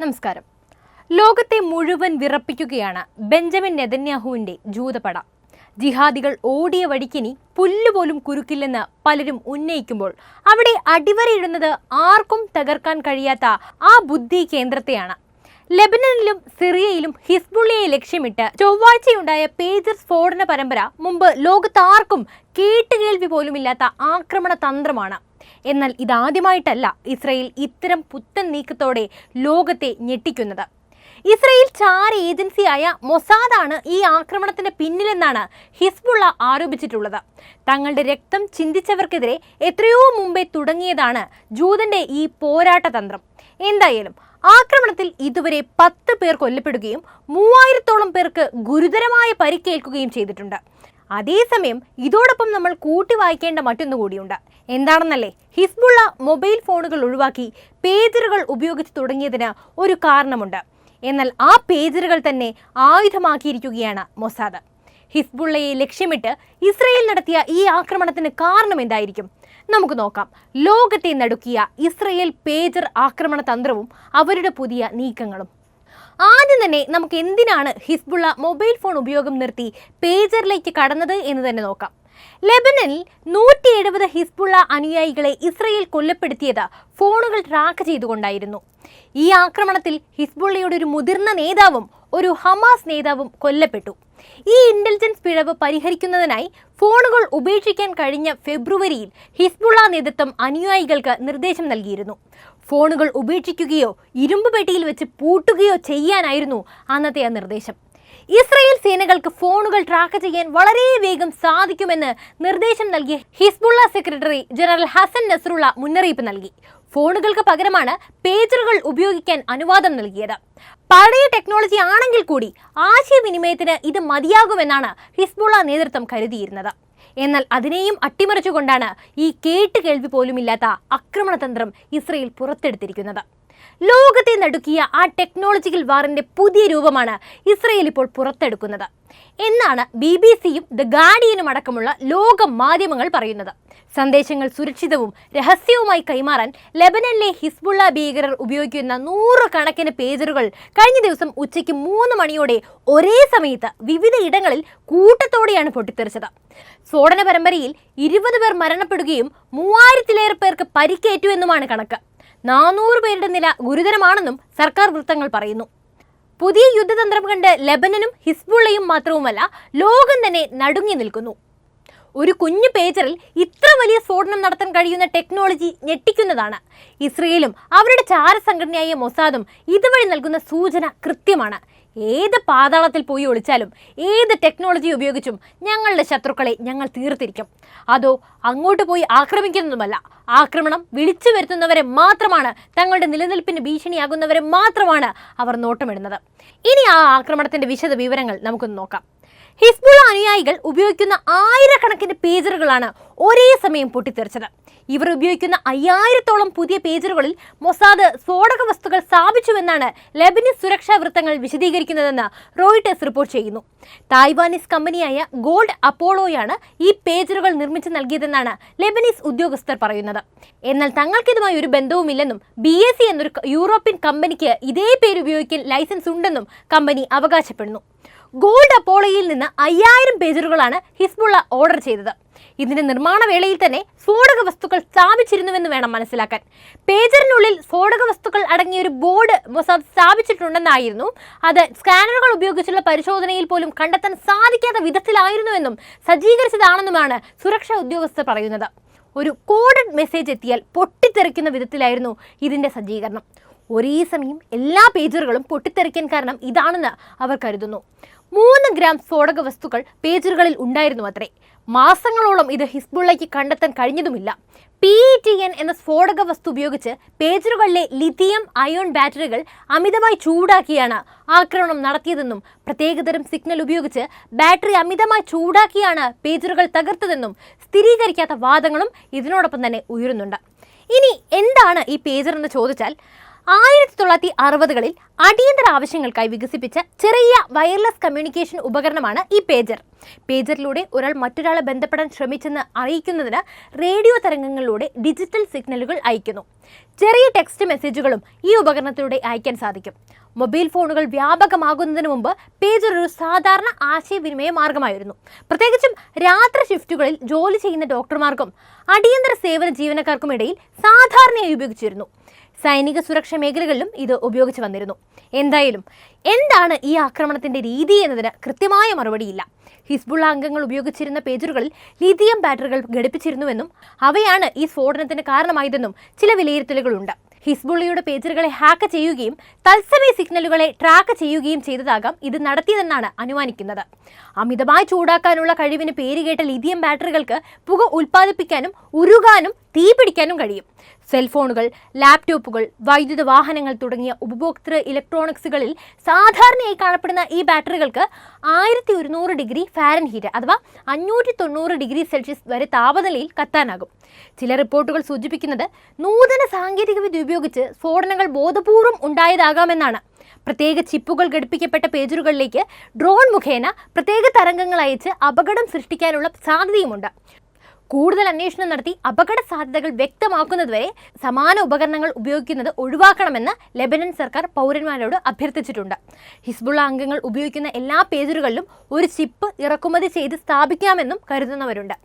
നമസ്കാരം. ലോകത്തെ മുഴുവൻ വിറപ്പിക്കുകയാണ് ബെഞ്ചമിൻ നെതന്യാഹുവിന്റെ ജൂതപട ജിഹാദികൾ ഓടിയ വഴിക്കിനി പുല്ലുപോലും കുരുക്കില്ലെന്ന് പലരും ഉന്നയിക്കുമ്പോൾ അവിടെ അടിവരയിടുന്നത് ആർക്കും തകർക്കാൻ കഴിയാത്ത ആ ബുദ്ധി കേന്ദ്രത്തെയാണ്. ലെബനനിലും സിറിയയിലും ഹിസ്ബുള്ളിയെ ലക്ഷ്യമിട്ട് ചൊവ്വാഴ്ചയുണ്ടായ പേജർ സ്ഫോടന പരമ്പര മുമ്പ് ലോകത്താർക്കും കേട്ടുകേൾവി പോലുമില്ലാത്ത ആക്രമണ തന്ത്രമാണ് എന്നാൽ ഇതാദ്യമായിട്ടല്ല ഇസ്രയേൽ ഇത്തരം പുത്തൻ നീക്കത്തോടെ ലോകത്തെ ഞെട്ടിക്കുന്നത്. ഇസ്രയേൽ ചാര ഏജൻസിയായ മൊസാദാണ് ഈ ആക്രമണത്തിന് പിന്നിലെന്നാണ് ഹിസ്ബുള്ള ആരോപിച്ചിട്ടുള്ളത്. തങ്ങളുടെ രക്തം ചിന്തിച്ചവർക്കെതിരെ എത്രയോ മുമ്പേ തുടങ്ങിയതാണ് ജൂതന്റെ ഈ പോരാട്ട തന്ത്രം. എന്തായാലും ആക്രമണത്തിൽ ഇതുവരെ പത്ത് പേർ കൊല്ലപ്പെടുകയും മൂവായിരത്തോളം പേർക്ക് ഗുരുതരമായ പരിക്കേൽക്കുകയും ചെയ്തിട്ടുണ്ട്. അതേസമയം ഇതോടൊപ്പം നമ്മൾ കൂട്ടി വായിക്കേണ്ട മറ്റൊന്നു കൂടിയുണ്ട്. എന്താണെന്നല്ലേ? ഹിസ്ബുള്ള മൊബൈൽ ഫോണുകൾ ഒഴിവാക്കി പേജറുകൾ ഉപയോഗിച്ച് തുടങ്ങിയതിന് ഒരു കാരണമുണ്ട്. എന്നാൽ ആ പേജറുകൾ തന്നെ ആയുധമാക്കിയിരിക്കുകയാണ് മൊസാദ്. ഹിസ്ബുള്ളയെ ലക്ഷ്യമിട്ട് ഇസ്രയേൽ നടത്തിയ ഈ ആക്രമണത്തിന് കാരണം എന്തായിരിക്കും? നമുക്ക് നോക്കാം. ലോകത്തെ നടുക്കിയ ഇസ്രയേൽ പേജർ ആക്രമണ തന്ത്രവും അവരുടെ പുതിയ നീക്കങ്ങളും. ആദ്യം തന്നെ നമുക്ക് എന്തിനാണ് ഹിസ്ബുള്ള മൊബൈൽ ഫോൺ ഉപയോഗം നിർത്തി പേജറിലേക്ക് കടന്നത് എന്ന് തന്നെ നോക്കാം. ലെബനനിൽ നൂറ്റി എഴുപത് ഹിസ്ബുള്ള അനുയായികളെ ഇസ്രയേൽ കൊല്ലപ്പെടുത്തിയത് ഫോണുകൾ ട്രാക്ക് ചെയ്തുകൊണ്ടായിരുന്നു. ഈ ആക്രമണത്തിൽ ഹിസ്ബുള്ളയുടെ ഒരു മുതിർന്ന നേതാവും ഒരു ഹമാസ് നേതാവും കൊല്ലപ്പെട്ടു. ഈ ഇന്റലിജൻസ് പിഴവ് പരിഹരിക്കുന്നതിനായി ഫോണുകൾ ഉപേക്ഷിക്കാൻ കഴിഞ്ഞ ഫെബ്രുവരിയിൽ ഹിസ്ബുള്ള നേതൃത്വം അനുയായികൾക്ക് നിർദ്ദേശം നൽകിയിരുന്നു. ഫോണുകൾ ഉപേക്ഷിക്കുകയോ ഇരുമ്പ് പെട്ടിയിൽ വെച്ച് പൂട്ടുകയോ ചെയ്യാനായിരുന്നു അന്നത്തെ ആ നിർദ്ദേശം. ഇസ്രയേൽ സേനകൾക്ക് ഫോണുകൾ ട്രാക്ക് ചെയ്യാൻ വളരെ വേഗം സാധിക്കുമെന്ന് നിർദ്ദേശം നൽകിയ Hezbollah secretary general Hassan Nasrallah മുന്നറിയിപ്പ് നൽകി. ഫോണുകൾക്ക് പകരമാണ് പേജറുകൾ ഉപയോഗിക്കാൻ അനുവാദം നൽകിയത്. പഴയ ടെക്നോളജി ആണെങ്കിൽ കൂടി ആശയവിനിമയത്തിന് ഇത് മതിയാകുമെന്നാണ് ഹിസ്ബുള്ള നേതൃത്വം കരുതിയിരുന്നത്. എന്നാൽ അതിനെയും അട്ടിമറിച്ചുകൊണ്ടാണ് ഈ കേട്ട് കേൾവി പോലുമില്ലാത്ത ആക്രമണതന്ത്രം ഇസ്രയേൽ പുറത്തെടുത്തിരിക്കുന്നത്. ലോകത്തെ നടുക്കിയ ആ ടെക്നോളജിക്കൽ വാറിന്റെ പുതിയ രൂപമാണ് ഇസ്രയേൽ ഇപ്പോൾ പുറത്തെടുക്കുന്നത്. എന്നാണ് ബി ബി സിയും ദ ഗാർഡിയനും അടക്കമുള്ള ലോക മാധ്യമങ്ങൾ പറയുന്നത്. സന്ദേശങ്ങൾ സുരക്ഷിതവും രഹസ്യവുമായി കൈമാറാൻ ലെബനനിലെ ഹിസ്ബുള്ള ഭീകരർ ഉപയോഗിക്കുന്ന നൂറുകണക്കിന് പേജറുകൾ കഴിഞ്ഞ ദിവസം ഉച്ചയ്ക്ക് മൂന്ന് മണിയോടെ ഒരേ സമയത്ത് വിവിധ ഇടങ്ങളിൽ കൂട്ടത്തോടെയാണ് പൊട്ടിത്തെറിച്ചത്. സ്ഫോടന പരമ്പരയിൽ ഇരുപത് പേർ മരണപ്പെടുകയും മൂവായിരത്തിലേറെ പേർക്ക് പരിക്കേറ്റു എന്നുമാണ് കണക്ക്. നാനൂറ് പേരുടെ നില ഗുരുതരമാണെന്നും സർക്കാർ വൃത്തങ്ങൾ പറയുന്നു. പുതിയ യുദ്ധതന്ത്രം കണ്ട് ലബനനും ഹിസ്ബുള്ളയും മാത്രവുമല്ല ലോകം തന്നെ നടുങ്ങി നിൽക്കുന്നു. ഒരു കുഞ്ഞു പേജറിൽ ഇത്ര വലിയ സ്ഫോടനം നടത്താൻ കഴിയുന്ന ടെക്നോളജി ഞെട്ടിക്കുന്നതാണ്. ഇസ്രയേലും അവരുടെ ചാരസംഘടനയായ മൊസാദും ഇതുവഴി നൽകുന്ന സൂചന കൃത്യമാണ്. ഏത് പാതാളത്തിൽ പോയി ഒളിച്ചാലും ഏത് ടെക്നോളജി ഉപയോഗിച്ചും ഞങ്ങളുടെ ശത്രുക്കളെ ഞങ്ങൾ തീർത്തിരിക്കും. അതോ അങ്ങോട്ട് പോയി ആക്രമിക്കുന്നതുമല്ല. ആക്രമണം വിളിച്ചു വരുത്തുന്നവരെ മാത്രമാണ് തങ്ങളുടെ നിലനിൽപ്പിന് ഭീഷണിയാകുന്നവരെ മാത്രമാണ് അവർ നോട്ടമിടുന്നത്. ഇനി ആ ആക്രമണത്തിന്റെ വിശദ വിവരങ്ങൾ നമുക്കൊന്ന് നോക്കാം. ഹിസ്ബുൾ അനുയായികൾ ഉപയോഗിക്കുന്ന ആയിരക്കണക്കിന് പേജറുകളാണ് ഒരേ സമയം പൊട്ടിത്തെറിച്ചത്. ഇവർ ഉപയോഗിക്കുന്ന അയ്യായിരത്തോളം പുതിയ പേജറുകളിൽ മൊസാദ് സ്ഫോടക വസ്തുക്കൾ സ്ഥാപിച്ചുവെന്നാണ് ലെബനീസ് സുരക്ഷാ വൃത്തങ്ങൾ വിശദീകരിക്കുന്നതെന്ന് റോയിട്ടേഴ്സ് റിപ്പോർട്ട് ചെയ്യുന്നു. തായ്വാനീസ് കമ്പനിയായ ഗോൾഡ് അപ്പോളോയാണ് ഈ പേജറുകൾ നിർമ്മിച്ചു നൽകിയതെന്നാണ് ലെബനീസ് ഉദ്യോഗസ്ഥർ പറയുന്നത്. എന്നാൽ തങ്ങൾക്കിതുമായി ഒരു ബന്ധവുമില്ലെന്നും ബി എസ് സി എന്നൊരു യൂറോപ്യൻ കമ്പനിക്ക് ഇതേ പേര് ഉപയോഗിക്കാൻ ലൈസൻസ് ഉണ്ടെന്നും കമ്പനി അവകാശപ്പെടുന്നു. ഗോൾഡ് അപ്പോളയിൽ നിന്ന് അയ്യായിരം പേജറുകളാണ് ഹിസ്ബുള്ള ഓർഡർ ചെയ്തത്. ഇതിന്റെ നിർമ്മാണ വേളയിൽ തന്നെ സ്ഫോടക വസ്തുക്കൾ സ്ഥാപിച്ചിരുന്നുവെന്ന് വേണം മനസ്സിലാക്കാൻ. പേജറിനുള്ളിൽ സ്ഫോടക വസ്തുക്കൾ അടങ്ങിയ ഒരു ബോർഡ് മൊസാദ് സ്ഥാപിച്ചിട്ടുണ്ടെന്നായിരുന്നു. അത് സ്കാനറുകൾ ഉപയോഗിച്ചുള്ള പരിശോധനയിൽ പോലും കണ്ടെത്താൻ സാധിക്കാത്ത വിധത്തിലായിരുന്നുവെന്നും സജ്ജീകരിച്ചതാണെന്നുമാണ് സുരക്ഷാ ഉദ്യോഗസ്ഥർ പറയുന്നത്. ഒരു കോഡഡ് മെസ്സേജ് എത്തിയാൽ പൊട്ടിത്തെറിക്കുന്ന വിധത്തിലായിരുന്നു ഇതിന്റെ സജ്ജീകരണം. ഒരേ സമയം എല്ലാ പേജറുകളും പൊട്ടിത്തെറിക്കാൻ കാരണം ഇതാണെന്ന് അവർ കരുതുന്നു. മൂന്ന് ഗ്രാം സ്ഫോടക വസ്തുക്കൾ പേജറുകളിൽ ഉണ്ടായിരുന്നു അത്രേ. മാസങ്ങളോളം ഇത് ഹിസ്ബുള്ളയ്ക്ക് കണ്ടെത്താൻ കഴിഞ്ഞതുമില്ല. പി ഇ ടി എൻ എന്ന സ്ഫോടക വസ്തു ഉപയോഗിച്ച് പേജറുകളിലെ ലിഥിയം അയോൺ ബാറ്ററികൾ അമിതമായി ചൂടാക്കിയാണ് ആക്രമണം നടത്തിയതെന്നും പ്രത്യേകതരം സിഗ്നൽ ഉപയോഗിച്ച് ബാറ്ററി അമിതമായി ചൂടാക്കിയാണ് പേജറുകൾ തകർത്തതെന്നും സ്ഥിരീകരിക്കാത്ത വാദങ്ങളും ഇതിനോടൊപ്പം തന്നെ ഉയരുന്നുണ്ട്. ഇനി എന്താണ് ഈ പേജർ എന്ന് ചോദിച്ചാൽ ആയിരത്തി തൊള്ളായിരത്തി അറുപതുകളിൽ അടിയന്തര ആവശ്യങ്ങൾക്കായി വികസിപ്പിച്ച ചെറിയ വയർലെസ് കമ്മ്യൂണിക്കേഷൻ ഉപകരണമാണ് ഈ പേജർ പേജറിലൂടെ ഒരാൾ മറ്റൊരാളെ ബന്ധപ്പെടാൻ ശ്രമിച്ചെന്ന് അറിയിക്കുന്നതിന് റേഡിയോ തരംഗങ്ങളിലൂടെ ഡിജിറ്റൽ സിഗ്നലുകൾ അയക്കുന്നു ചെറിയ ടെക്സ്റ്റ് മെസ്സേജുകളും ഈ ഉപകരണത്തിലൂടെ അയക്കാൻ സാധിക്കും. മൊബൈൽ ഫോണുകൾ വ്യാപകമാകുന്നതിന് മുമ്പ് പേജർ ഒരു സാധാരണ ആശയവിനിമയ മാർഗമായിരുന്നു. പ്രത്യേകിച്ചും രാത്രി ഷിഫ്റ്റുകളിൽ ജോലി ചെയ്യുന്ന ഡോക്ടർമാർക്കും അടിയന്തര സേവന ജീവനക്കാർക്കും ഇടയിൽ സാധാരണയായി ഉപയോഗിച്ചിരുന്നു. സൈനിക സുരക്ഷാ മേഖലകളിലും ഇത് ഉപയോഗിച്ചു വന്നിരുന്നു. എന്തായാലും എന്താണ് ഈ ആക്രമണത്തിന്റെ രീതി എന്നതിന് കൃത്യമായ മറുപടിയില്ല. ഹിസ്ബുള്ള അംഗങ്ങൾ ഉപയോഗിച്ചിരുന്ന പേജറുകളിൽ ലിഥിയം ബാറ്ററികൾ ഘടിപ്പിച്ചിരുന്നുവെന്നും അവയാണ് ഈ സ്ഫോടനത്തിന് കാരണമായതെന്നും ചില വിലയിരുത്തലുകളുണ്ട്. ഹിസ്ബുള്ളയുടെ പേജറുകളെ ഹാക്ക് ചെയ്യുകയും തത്സമയ സിഗ്നലുകളെ ട്രാക്ക് ചെയ്യുകയും ചെയ്തതാകാം ഇത് നടത്തിയതെന്നാണ് അനുമാനിക്കുന്നത്. അമിതമായി ചൂടാക്കാനുള്ള കഴിവിന് പേരുകേട്ട ലിഥിയം ബാറ്ററികൾക്ക് പുക ഉൽപ്പാദിപ്പിക്കാനും ഉരുകാനും തീപിടിക്കാനും കഴിയും. സെൽഫോണുകൾ ലാപ്ടോപ്പുകൾ വൈദ്യുത വാഹനങ്ങൾ തുടങ്ങിയ ഉപഭോക്തൃ ഇലക്ട്രോണിക്സുകളിൽ സാധാരണയായി കാണപ്പെടുന്ന ഈ ബാറ്ററികൾക്ക് ആയിരത്തി ഒരുന്നൂറ് ഡിഗ്രി ഫാരൻഹീറ്റ് അഥവാ അഞ്ഞൂറ്റി തൊണ്ണൂറ് ഡിഗ്രി സെൽഷ്യസ് വരെ താപനിലയിൽ കത്താനാകും. ചില റിപ്പോർട്ടുകൾ സൂചിപ്പിക്കുന്നത് നൂതന സാങ്കേതികവിദ്യ ഉപയോഗിച്ച് സ്ഫോടനങ്ങൾ ബോധപൂർവം ഉണ്ടായതാകാമെന്നാണ്. പ്രത്യേക ചിപ്പുകൾ ഘടിപ്പിക്കപ്പെട്ട പേജറുകളിലേക്ക് ഡ്രോൺ മുഖേന പ്രത്യേക തരംഗങ്ങൾ അയച്ച് അപകടം സൃഷ്ടിക്കാനുള്ള സാധ്യതയുമുണ്ട്. കൂടുതൽ അന്വേഷണം നടത്തി അപകട സാധ്യതകൾ വ്യക്തമാക്കുന്നതുവരെ സമാന ഉപകരണങ്ങൾ ഉപയോഗിക്കുന്നത് ഒഴിവാക്കണമെന്ന് ലെബനൻ സർക്കാർ പൗരന്മാരോട് അഭ്യർത്ഥിച്ചിട്ടുണ്ട്. ഹിസ്ബുള്ള അംഗങ്ങൾ ഉപയോഗിക്കുന്ന എല്ലാ പേജറുകളിലും ഒരു ചിപ്പ് ഇറക്കുമതി ചെയ്ത് സ്ഥാപിക്കാമെന്നും കരുതുന്നവരുണ്ട്.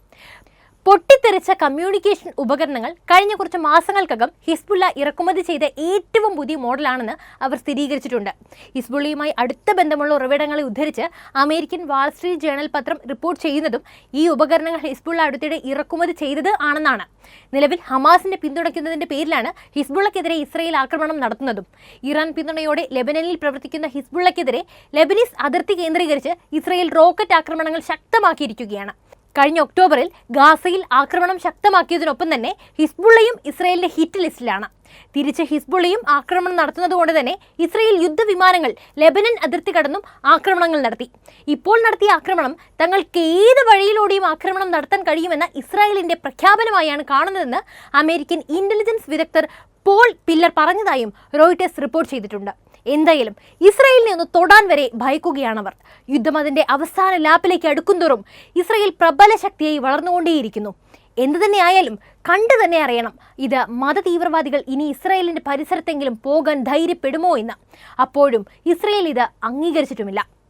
പൊട്ടിത്തെറിച്ച കമ്മ്യൂണിക്കേഷൻ ഉപകരണങ്ങൾ കഴിഞ്ഞ കുറച്ച് മാസങ്ങൾക്കകം ഹിസ്ബുള്ള ഇറക്കുമതി ചെയ്ത ഏറ്റവും പുതിയ മോഡലാണെന്ന് അവർ സ്ഥിരീകരിച്ചിട്ടുണ്ട്. ഹിസ്ബുള്ളയുമായി അടുത്ത ബന്ധമുള്ള ഉറവിടങ്ങളെ ഉദ്ധരിച്ച് അമേരിക്കൻ വാൾസ്ട്രീറ്റ് ജേണൽ പത്രം റിപ്പോർട്ട് ചെയ്യുന്നതും ഈ ഉപകരണങ്ങൾ ഹിസ്ബുള്ള അടുത്തിടെ ഇറക്കുമതി ചെയ്തത് ആണെന്നാണ്. നിലവിൽ ഹമാസിനെ പിന്തുണയ്ക്കുന്നതിന്റെ പേരിലാണ് ഹിസ്ബുള്ളക്കെതിരെ ഇസ്രയേൽ ആക്രമണം നടത്തുന്നതും. ഇറാൻ പിന്തുണയോടെ ലെബനനിൽ പ്രവർത്തിക്കുന്ന ഹിസ്ബുള്ളക്കെതിരെ ലെബനീസ് അതിർത്തി കേന്ദ്രീകരിച്ച് ഇസ്രയേൽ റോക്കറ്റ് ആക്രമണങ്ങൾ ശക്തമാക്കിയിരിക്കുകയാണ്. കഴിഞ്ഞ ഒക്ടോബറിൽ ഗാസയിൽ ആക്രമണം ശക്തമാക്കിയതിനൊപ്പം തന്നെ ഹിസ്ബുള്ളയും ഇസ്രയേലിന്റെ ഹിറ്റ് ലിസ്റ്റിലാണ്. തിരിച്ച് ഹിസ്ബുള്ളയും ആക്രമണം നടത്തുന്നതുകൊണ്ട് തന്നെ ഇസ്രയേൽ യുദ്ധവിമാനങ്ങൾ ലെബനൻ അതിർത്തി കടന്നും ആക്രമണങ്ങൾ നടത്തി. ഇപ്പോൾ നടത്തിയ ആക്രമണം തങ്ങൾക്ക് ഏത് വഴിയിലൂടെയും ആക്രമണം നടത്താൻ കഴിയുമെന്ന ഇസ്രായേലിന്റെ പ്രഖ്യാപനമായാണ് കാണുന്നതെന്ന് അമേരിക്കൻ ഇന്റലിജൻസ് വിദഗ്ധർ പോൾ പില്ലർ പറഞ്ഞതായും റോയിട്ടേഴ്സ് റിപ്പോർട്ട് ചെയ്തിട്ടുണ്ട്. എന്തായാലും ഇസ്രയേലിനെ ഒന്ന് തൊടാൻ വരെ ഭയക്കുകയാണവർ. യുദ്ധം അതിന്റെ അവസാന ലാപ്പിലേക്ക് അടുക്കുന്തോറും ഇസ്രയേൽ പ്രബല ശക്തിയായി വളർന്നുകൊണ്ടേയിരിക്കുന്നു. എന്തു തന്നെയായാലും കണ്ടു തന്നെ അറിയണം ഇത് മത തീവ്രവാദികൾ ഇനി ഇസ്രയേലിന്റെ പരിസരത്തെങ്കിലും പോകാൻ ധൈര്യപ്പെടുമോ എന്ന്. അപ്പോഴും ഇസ്രയേൽ ഇത് അംഗീകരിച്ചിട്ടുമില്ല.